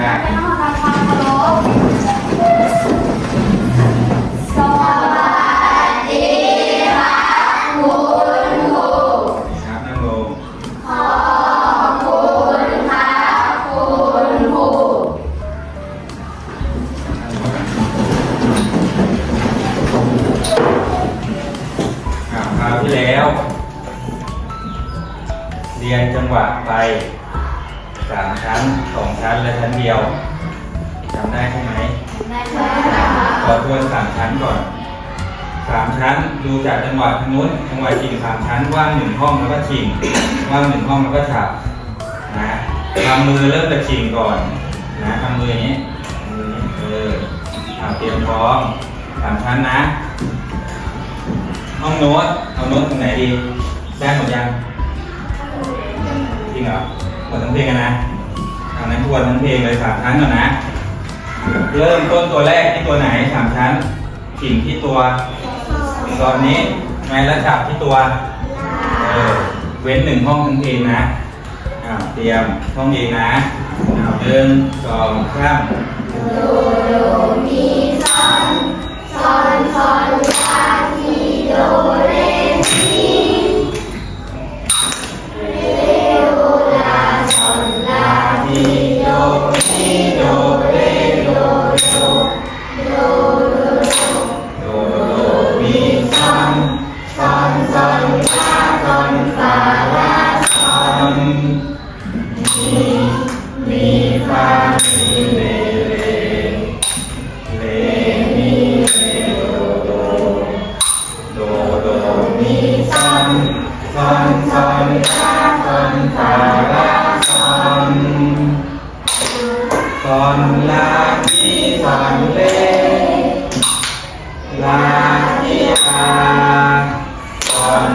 ความเคารพสวัสดีค่ะคุณครับนั่งลขอบคุณค่ะคุณครูอ่าคราวที่แล้ว เรียนจังหวะไป สามชั้นสองชั้นและชั้นเดียวจำได้ใช่ไหมได้ค่ะขอทวนสามชั้นก่อนสามชั้นดูจากจังหวะทางนู้นจังหวะชิงสามชั้นว่างหนึ่งห้องแล้วก็ชิงว่างหนึ่งห้องแล้วก็ฉับนะทำมือเริ่มจากชิงก่อนนะทำมืออย่างนี้มืออย่างนี้เออเอาเตรียมพร้อมสามชั้นนะ ห้องโน้ตเอาโน้ตตรงไหนดีได้หมดยังจริงเหรอ หมดทั้งเพลงอะนนะเอานั้นทวนทั้งเพลงเลยสามชั้นก่อนนะ เริ่มต้นตัวแรกที่ตัวไหนสามชั้นกิ่งที่ตัวตอนนี้ไงแล้วจับที่ตัวเออเว้นหนึ่งห้องทั้งเพลงนะอ่าเตรียมห้องเองนะอ่าหนึ่งสองสามโดโดมี นซอนซอนลาซอนฟาลาซอนตอนลาที่ตอนเลลาที่อาตอน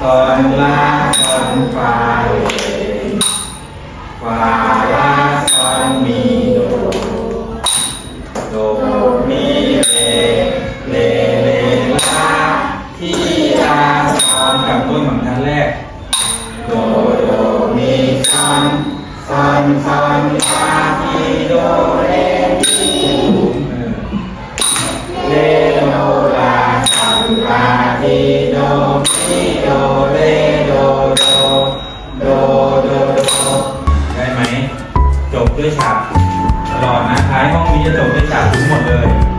ตอนลาตอนฟาเลฟาล ด้ไหมจบด้วยฉากตลอนนะท้ายห้องนี้จะจบด้วยฉากทุกหมดเลย